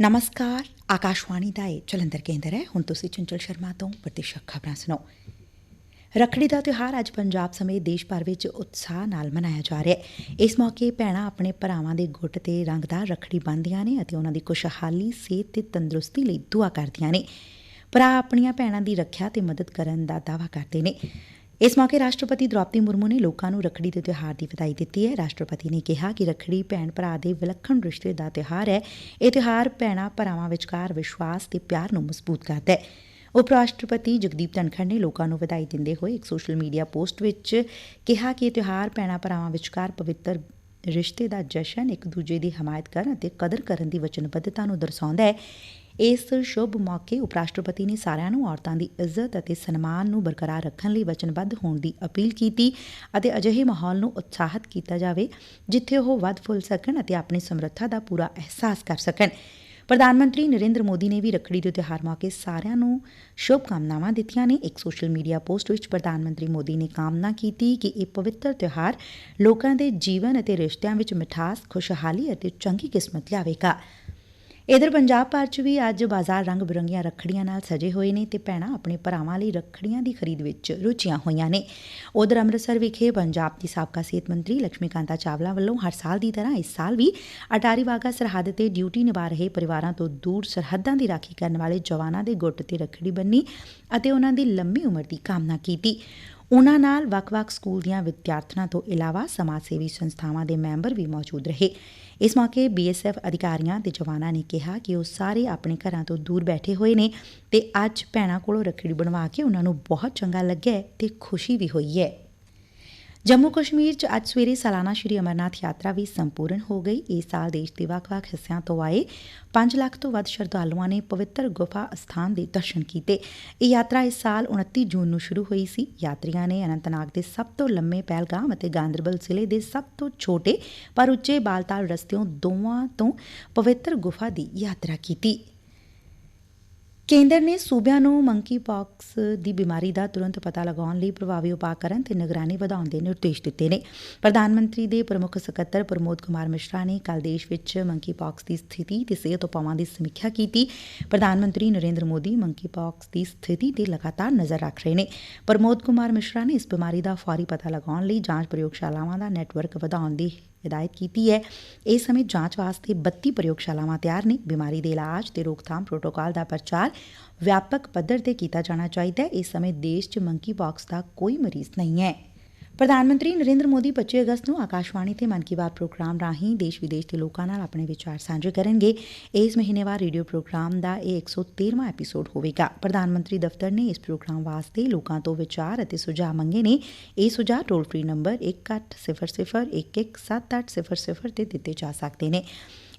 ਨਮਸਕਾਰ ਆਕਾਸ਼ਵਾਣੀ ਦਾ ਇਹ ਜਲੰਧਰ ਕੇਂਦਰ ਹੈ ਹੁਣ ਤੁਸੀਂ ਚੰਚਲ ਸ਼ਰਮਾ ਤੋਂ ਪ੍ਰਤੀਸ਼ਕ ਖਬਰਾਂ ਸੁਣੋ ਰੱਖੜੀ ਦਾ ਤਿਉਹਾਰ ਅੱਜ ਪੰਜਾਬ ਸਮੇਤ ਦੇਸ਼ ਭਰ ਵਿੱਚ ਉਤਸ਼ਾਹ ਨਾਲ ਮਨਾਇਆ ਜਾ ਰਿਹਾ ਹੈ ਇਸ ਮੌਕੇ ਭੈਣਾਂ ਆਪਣੇ ਭਰਾਵਾਂ ਦੇ ਗੁੱਟ ਤੇ ਰੰਗਦਾਰ ਰੱਖੜੀ ਬੰਨ੍ਹਦੀਆਂ ਨੇ ਅਤੇ ਉਹਨਾਂ ਦੀ ਖੁਸ਼ਹਾਲੀ ਸਿਹਤ ਤੇ ਤੰਦਰੁਸਤੀ ਲਈ ਦੁਆ ਕਰਦੀਆਂ ਨੇ ਭਰਾ ਆਪਣੀਆਂ ਭੈਣਾਂ ਦੀ ਰੱਖਿਆ ਤੇ ਮਦਦ ਕਰਨ ਦਾ ਦਾਅਵਾ ਕਰਦੇ ਨੇ ਇਸ ਮੌਕੇ ਰਾਸ਼ਟਰਪਤੀ ਦ੍ਰੌਪਦੀ ਮੁਰਮੂ ਨੇ ਲੋਕਾਂ ਨੂੰ ਰੱਖੜੀ ਦੇ ਤਿਉਹਾਰ ਦੀ ਵਧਾਈ ਦਿੱਤੀ ਹੈ। ਰਾਸ਼ਟਰਪਤੀ ਨੇ ਕਿਹਾ ਕਿ ਰੱਖੜੀ ਭੈਣ ਭਰਾ ਦੇ ਵਿਲੱਖਣ ਰਿਸ਼ਤੇ ਦਾ ਤਿਉਹਾਰ ਹੈ। ਇਹ ਤਿਉਹਾਰ ਭੈਣਾਂ ਭਰਾਵਾਂ ਵਿਚਕਾਰ ਵਿਸ਼ਵਾਸ ਤੇ ਪਿਆਰ ਨੂੰ ਮਜ਼ਬੂਤ ਕਰਦਾ ਹੈ। ਉਪ ਰਾਸ਼ਟਰਪਤੀ ਜਗਦੀਪ ਧਨਖੜ ਨੇ ਲੋਕਾਂ ਨੂੰ ਵਧਾਈ ਦਿੰਦੇ ਹੋਏ ਇੱਕ ਸੋਸ਼ਲ ਮੀਡੀਆ ਪੋਸਟ ਵਿੱਚ ਕਿਹਾ ਕਿ ਇਹ ਤਿਉਹਾਰ ਭੈਣਾਂ ਭਰਾਵਾਂ ਵਿਚਕਾਰ ਪਵਿੱਤਰ ਰਿਸ਼ਤੇ ਦਾ ਜਸ਼ਨ ਇੱਕ ਦੂਜੇ ਦੀ ਹਮਾਇਤ ਕਰਨ ਅਤੇ ਕਦਰ ਕਰਨ ਦੀ ਵਚਨਬੱਧਤਾ ਨੂੰ ਦਰਸਾਉਂਦਾ ਹੈ। ਇਸ ਸ਼ੁਭ ਮੌਕੇ ਉਪ ਰਾਸ਼ਟਰਪਤੀ ਨੇ ਸਾਰਿਆਂ ਨੂੰ ਔਰਤਾਂ ਦੀ ਇੱਜ਼ਤ ਅਤੇ ਸਨਮਾਨ ਨੂੰ ਬਰਕਰਾਰ ਰੱਖਣ ਲਈ ਵਚਨਬੱਧ ਹੋਣ ਦੀ ਅਪੀਲ ਕੀਤੀ ਅਤੇ ਅਜਿਹੇ ਮਾਹੌਲ ਨੂੰ ਉਤਸ਼ਾਹਿਤ ਕੀਤਾ ਜਾਵੇ, ਜਿੱਥੇ ਉਹ ਵੱਧ ਫੁੱਲ ਸਕਣ ਅਤੇ ਆਪਣੀ ਸਮਰੱਥਾ ਦਾ ਪੂਰਾ ਅਹਿਸਾਸ ਕਰ ਸਕਣ। ਪ੍ਰਧਾਨ ਮੰਤਰੀ ਨਰਿੰਦਰ ਮੋਦੀ ਨੇ ਵੀ ਰੱਖੜੀ ਦੇ ਤਿਉਹਾਰ ਮੌਕੇ ਸਾਰਿਆਂ ਨੂੰ ਸ਼ੁਭ ਕਾਮਨਾਵਾਂ ਦਿੱਤੀਆਂ ਨੇ। ਇੱਕ ਸੋਸ਼ਲ ਮੀਡੀਆ ਪੋਸਟ ਵਿੱਚ ਪ੍ਰਧਾਨ ਮੰਤਰੀ ਮੋਦੀ ਨੇ ਕਾਮਨਾ ਕੀਤੀ ਕਿ ਇਹ ਪਵਿੱਤਰ ਤਿਉਹਾਰ ਲੋਕਾਂ ਦੇ ਜੀਵਨ ਅਤੇ ਰਿਸ਼ਤਿਆਂ ਵਿੱਚ ਮਿਠਾਸ, ਖੁਸ਼ਹਾਲੀ ਅਤੇ ਚੰਗੀ ਕਿਸਮਤ ਲਿਆਵੇਗਾ। ਇਧਰ ਪੰਜਾਬ ਭਰ ਚ ਵੀ ਅੱਜ ਬਾਜ਼ਾਰ ਰੰਗ ਬਿਰੰਗੀਆਂ ਰੱਖੜੀਆਂ ਨਾਲ ਸਜੇ ਹੋਏ ਨੇ ਤੇ ਭੈਣਾਂ ਆਪਣੇ ਭਰਾਵਾਂ ਲਈ ਰੱਖੜੀਆਂ ਦੀ ਖਰੀਦ ਵਿੱਚ ਰੁਚੀਆਂ ਹੋਈਆਂ ਨੇ। ਉਧਰ ਅੰਮ੍ਰਿਤਸਰ ਵਿਖੇ ਪੰਜਾਬ ਦੀ ਸਾਬਕਾ ਸਿਹਤ ਮੰਤਰੀ ਲక్ష్ਮੀ ਕਾਂਤਾ ਚਾਵਲਾ ਵੱਲੋਂ ਹਰ ਸਾਲ ਦੀ ਤਰ੍ਹਾਂ ਇਸ ਸਾਲ ਵੀ ਅਟਾਰੀ ਵਾਗਾ ਸਰਹੱਦ ਤੇ ਡਿਊਟੀ ਨਿਭਾ ਰਹੇ ਪਰਿਵਾਰਾਂ ਤੋਂ ਦੂਰ ਸਰਹੱਦਾਂ ਦੀ ਰਾਖੀ ਕਰਨ ਵਾਲੇ ਜਵਾਨਾਂ ਦੇ ਗੁੱਟ ਤੇ ਰੱਖੜੀ ਬੰਨੀ ਅਤੇ ਉਹਨਾਂ ਦੀ ਲੰਮੀ ਉਮਰ ਦੀ ਕਾਮਨਾ ਕੀਤੀ। ਉਨਾਂ ਨਾਲ ਵੱਖ-ਵੱਖ ਸਕੂਲ ਦੀਆਂ ਵਿਦਿਆਰਥਣਾਂ ਤੋਂ ਇਲਾਵਾ ਸਮਾਜ ਸੇਵੀ ਸੰਸਥਾਵਾਂ ਦੇ ਮੈਂਬਰ ਵੀ ਮੌਜੂਦ ਰਹੇ। ਇਸ ਮੌਕੇ ਬੀਐਸਐਫ ਅਧਿਕਾਰੀਆਂ ਤੇ ਜਵਾਨਾਂ ਨੇ ਕਿਹਾ ਕਿ ਉਹ ਸਾਰੇ ਆਪਣੇ ਘਰਾਂ ਤੋਂ ਦੂਰ ਬੈਠੇ ਹੋਏ ਨੇ ਤੇ ਅੱਜ ਭੈਣਾਂ ਕੋਲੋਂ ਰੱਖੜੀ ਬਣਵਾ ਕੇ ਉਹਨਾਂ ਨੂੰ ਬਹੁਤ ਚੰਗਾ ਲੱਗਿਆ ਤੇ ਖੁਸ਼ੀ ਵੀ ਹੋਈ ਹੈ। ਜੰਮੂ ਕਸ਼ਮੀਰ 'ਚ ਅੱਜ ਸਵੇਰੇ ਸਾਲਾਨਾ ਸ਼੍ਰੀ ਅਮਰਨਾਥ ਯਾਤਰਾ ਵੀ ਸੰਪੂਰਨ ਹੋ ਗਈ। ਇਸ ਸਾਲ ਦੇਸ਼ ਦੇ ਵੱਖ-ਵੱਖ ਹਿੱਸਿਆਂ ਤੋਂ ਆਏ 5 ਲੱਖ ਤੋਂ ਵੱਧ ਸ਼ਰਧਾਲੂਆਂ ਨੇ ਪਵਿੱਤਰ ਗੁਫਾ ਅਸਥਾਨ ਦੇ ਦਰਸ਼ਨ ਕੀਤੇ। ਇਹ ਯਾਤਰਾ ਇਸ ਸਾਲ 29 ਜੂਨ ਨੂੰ ਸ਼ੁਰੂ ਹੋਈ ਸੀ। ਯਾਤਰੀਆਂ ਨੇ ਅਨੰਤਨਾਗ ਦੇ ਸਭ ਤੋਂ ਲੰਮੇ ਪਹਿਲਗਾਮ ਅਤੇ ਗਾਂਦਰਬਲ ਜ਼ਿਲ੍ਹੇ ਦੇ ਸਭ ਤੋਂ ਛੋਟੇ ਪਰ ਉੱਚੇ ਬਾਲਤਾਲ ਰਸਤਿਓਂ ਦੋਵਾਂ ਤੋਂ ਪਵਿੱਤਰ ਗੁਫਾ ਦੀ ਯਾਤਰਾ ਕੀਤੀ। ਕੇਂਦਰ ਨੇ ਸੂਬਿਆਂ ਨੂੰ ਮੰਕੀ ਪਾਕਸ ਦੀ ਬਿਮਾਰੀ ਦਾ ਤੁਰੰਤ ਪਤਾ ਲਗਾਉਣ ਲਈ ਪ੍ਰਭਾਵੀ ਉਪਾਅ ਕਰਨ ਤੇ ਨਿਗਰਾਨੀ ਵਧਾਉਣ ਦੇ ਨਿਰਦੇਸ਼ ਦਿੱਤੇ ਨੇ। ਪ੍ਰਧਾਨ ਮੰਤਰੀ ਦੇ ਪ੍ਰਮੁੱਖ ਸਕੱਤਰ ਪ੍ਰਮੋਦ ਕੁਮਾਰ ਮਿਸ਼ਰਾ ਨੇ ਕੱਲ ਦੇਸ਼ ਵਿੱਚ ਮੰਕੀ ਪਾਕਸ ਦੀ ਸਥਿਤੀ ਤੇ ਸਿਹਤ ਉਪਾਵਾਂ ਦੀ ਸਮੀਖਿਆ ਕੀਤੀ। ਪ੍ਰਧਾਨ ਮੰਤਰੀ ਨਰਿੰਦਰ ਮੋਦੀ ਮੰਕੀ ਪਾਕਸ ਦੀ ਸਥਿਤੀ ਤੇ ਲਗਾਤਾਰ ਨਜ਼ਰ ਰੱਖ ਰਹੇ ਨੇ। ਪ੍ਰਮੋਦ ਕੁਮਾਰ ਮਿਸ਼ਰਾ ਨੇ ਇਸ ਬਿਮਾਰੀ ਦਾ ਫੌਰੀ ਪਤਾ ਲਗਾਉਣ ਲਈ ਜਾਂਚ ਪ੍ਰਯੋਗਸ਼ਾਲਾਵਾਂ ਦਾ ਨੈਟਵਰਕ ਵਧਾਉਣ ਦੀ ਹਿਦਾਇਤ ਕੀਤੀ ਹੈ। ਇਸ ਸਮੇਂ ਜਾਂਚ ਵਾਸਤੇ 32 ਪ੍ਰਯੋਗਸ਼ਾਲਾਵਾਂ ਤਿਆਰ ਨੇ। ਬਿਮਾਰੀ ਦੇ ਇਲਾਜ ਤੇ ਰੋਕਥਾਮ ਪ੍ਰੋਟੋਕਾਲ ਦਾ ਪ੍ਰਚਾਰ ਵਿਆਪਕ ਪੱਧਰ ਤੇ ਕੀਤਾ ਜਾਣਾ ਚਾਹੀਦਾ ਇਸ ਸਮੇਂ ਦੇਸ਼ 'ਚ ਮੰਕੀ ਪਾਕਸ ਦਾ ਕੋਈ ਮਰੀਜ਼ ਨਹੀਂ ਹੈ। ਪ੍ਰਧਾਨ ਮੰਤਰੀ ਨਰੇਂਦਰ ਮੋਦੀ 25 ਅਗਸਤ ਨੂੰ ਆਕਾਸ਼ਵਾਣੀ ਤੇ ਮਨ ਕੀ ਬਾਤ ਪ੍ਰੋਗਰਾਮ ਰਾਹੀਂ ਦੇਸ਼ ਵਿਦੇਸ਼ ਦੇ ਲੋਕਾਂ ਨਾਲ ਆਪਣੇ ਵਿਚਾਰ ਸਾਂਝੇ ਕਰਨਗੇ। ਇਸ ਮਹੀਨੇਵਾਰ ਰੇਡੀਓ ਪ੍ਰੋਗਰਾਮ ਦਾ ਇਹ 113ਵਾਂ ਐਪੀਸੋਡ ਹੋਵੇਗਾ। ਪ੍ਰਧਾਨ ਮੰਤਰੀ ਦਫ਼ਤਰ ਨੇ ਇਸ ਪ੍ਰੋਗਰਾਮ ਵਾਸਤੇ ਲੋਕਾਂ ਤੋਂ ਵਿਚਾਰ ਅਤੇ ਸੁਝਾਅ ਮੰਗੇ ਨੇ। ਇਹ ਸੁਝਾਅ ਟੋਲ ਫ੍ਰੀ ਨੰਬਰ 1800117800 ਤੇ ਦਿੱਤੇ ਜਾ ਸਕਦੇ ਨੇ।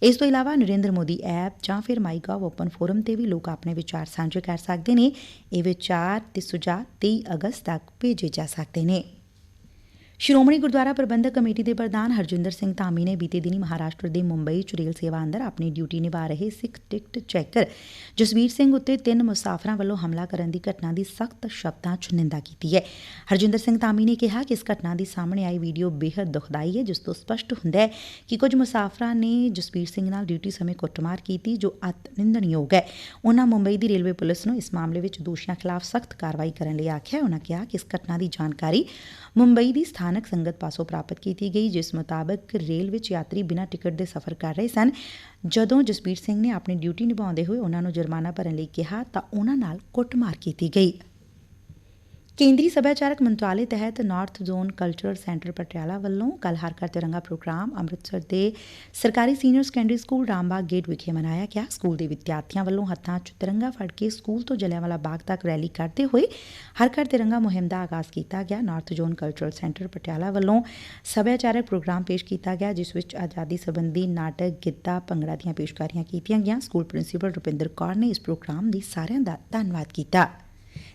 ਇਸ ਤੋਂ ਇਲਾਵਾ ਨਰਿੰਦਰ ਮੋਦੀ ਐਪ ਜਾਂ ਫਿਰ ਮਾਈਗਵ ਓਪਨ ਫੋਰਮ ਤੇ ਵੀ ਲੋਕ ਆਪਣੇ ਵਿਚਾਰ ਸਾਂਝੇ ਕਰ ਸਕਦੇ ਨੇ। ਇਹ ਵਿਚਾਰ ਤੇ ਸੁਝਾਅ 23 ਅਗਸਤ ਤੱਕ ਭੇਜੇ ਜਾ ਸਕਦੇ ਨੇ। ਸ਼੍ਰੋਮਣੀ ਗੁਰਦੁਆਰਾ ਪ੍ਰਬੰਧਕ ਕਮੇਟੀ ਦੇ ਪ੍ਰਧਾਨ ਹਰਜਿੰਦਰ ਸਿੰਘ ਧਾਮੀ ਨੇ ਬੀਤੇ ਦਿਨੀ ਮਹਾਰਾਸ਼ਟਰ ਦੇ ਮੁੰਬਈ ਚ ਰੇਲ ਸੇਵਾ ਅੰਦਰ ਆਪਣੀ ਡਿਊਟੀ ਨਿਭਾ ਰਹੇ ਸਿੱਖ ਟਿਕਟ ਚੈਕਰ ਜਸਵੀਰ ਸਿੰਘ ਉੱਤੇ ਤਿੰਨ ਮੁਸਾਫਰਾਂ ਵੱਲੋਂ ਹਮਲਾ ਕਰਨ ਦੀ ਘਟਨਾ ਦੀ ਸਖਤ ਸ਼ਬਦਾਂ ਚ ਨਿੰਦਾ ਕੀਤੀ ਹੈ। ਹਰਜਿੰਦਰ ਸਿੰਘ ਧਾਮੀ ਨੇ ਕਿਹਾ ਕਿ ਇਸ ਘਟਨਾ ਦੀ ਸਾਹਮਣੇ ਆਈ ਵੀਡੀਓ ਬੇहद ਦੁਖਦਾਈ ਹੈ, ਜਿਸ ਤੋਂ ਸਪਸ਼ਟ ਹੁੰਦਾ ਹੈ ਕਿ ਕੁਝ ਮੁਸਾਫਰਾਂ ਨੇ ਜਸਵੀਰ ਸਿੰਘ ਨਾਲ ਡਿਊਟੀ ਸਮੇਂ ਕੁੱਟਮਾਰ ਕੀਤੀ ਜੋ ਅਤ ਨਿੰਦਣਯੋਗ ਹੈ। ਉਹਨਾਂ ਮੁੰਬਈ ਦੀ ਰੇਲਵੇ ਪੁਲਿਸ ਨੂੰ ਇਸ ਮਾਮਲੇ ਵਿੱਚ ਦੋਸ਼ੀਆਂ ਖਿਲਾਫ ਸਖਤ ਕਾਰਵਾਈ ਕਰਨ ਲਈ ਆਖਿਆ ਉਹਨਾਂ ਕਿਹਾ ਕਿ ਇਸ ਘਟਨਾ ਦੀ ਜਾਣਕਾਰੀ ਮੁੰਬਈ ਦੀ ਸਥਾਨ ਸਥਾਨਕ ਸੰਗਤ ਪਾਸੋਂ ਪ੍ਰਾਪਤ ਕੀਤੀ ਗਈ, ਜਿਸ ਮੁਤਾਬਕ ਰੇਲ ਵਿੱਚ ਯਾਤਰੀ ਬਿਨਾਂ ਟਿਕਟ ਦੇ ਸਫ਼ਰ ਕਰ ਰਹੇ ਸਨ। ਜਦੋਂ ਜਸਬੀਰ ਸਿੰਘ ਨੇ ਆਪਣੀ ਡਿਊਟੀ ਨਿਭਾਉਂਦੇ ਹੋਏ ਉਹਨਾਂ ਨੂੰ ਜੁਰਮਾਨਾ ਭਰਨ ਲਈ ਕਿਹਾ, ਤਾਂ ਉਹਨਾਂ ਨਾਲ ਕੁੱਟਮਾਰ ਕੀਤੀ ਗਈ। ਕੇਂਦਰੀ ਸੱਭਿਆਚਾਰਕ ਮੰਤਰਾਲੇ ਤਹਿਤ north zone cultural centre Patiala ਵੱਲੋਂ ਕੱਲ ਹਰ ਘਰ ਤਿਰੰਗਾ ਪ੍ਰੋਗਰਾਮ ਅੰਮ੍ਰਿਤਸਰ ਦੇ ਸਰਕਾਰੀ senior secondary school Rambagh gate ਵਿਖੇ ਮਨਾਇਆ ਗਿਆ। ਸਕੂਲ ਦੇ ਵਿਦਿਆਰਥੀਆਂ ਵੱਲੋਂ ਹੱਥਾਂ 'ਚ ਤਿਰੰਗਾ ਫੜ ਕੇ ਸਕੂਲ ਤੋਂ ਜਲਿਆਂਵਾਲਾ ਬਾਗ ਤੱਕ ਰੈਲੀ ਕਰਦੇ ਹੋਏ ਹਰ ਘਰ ਤਿਰੰਗਾ ਮੁਹਿੰਮ ਦਾ ਆਗਾਜ਼ ਕੀਤਾ ਗਿਆ। North zone cultural centre Patiala ਵੱਲੋਂ ਸੱਭਿਆਚਾਰਕ ਪ੍ਰੋਗਰਾਮ ਪੇਸ਼ ਕੀਤਾ ਗਿਆ, ਜਿਸ ਵਿੱਚ ਆਜ਼ਾਦੀ ਸੰਬੰਧੀ ਨਾਟਕ, ਗਿੱਧਾ, ਭੰਗੜਾ ਦੀਆਂ ਪੇਸ਼ਕਾਰੀਆਂ ਕੀਤੀਆਂ ਗਈਆਂ। ਸਕੂਲ ਪ੍ਰਿੰਸੀਪਲ ਰੁਪਿੰਦਰ ਕੌਰ ਨੇ ਇਸ ਪ੍ਰੋਗਰਾਮ ਦੀ ਸਾਰਿਆਂ ਦਾ ਧੰਨਵਾਦ ਕੀਤਾ।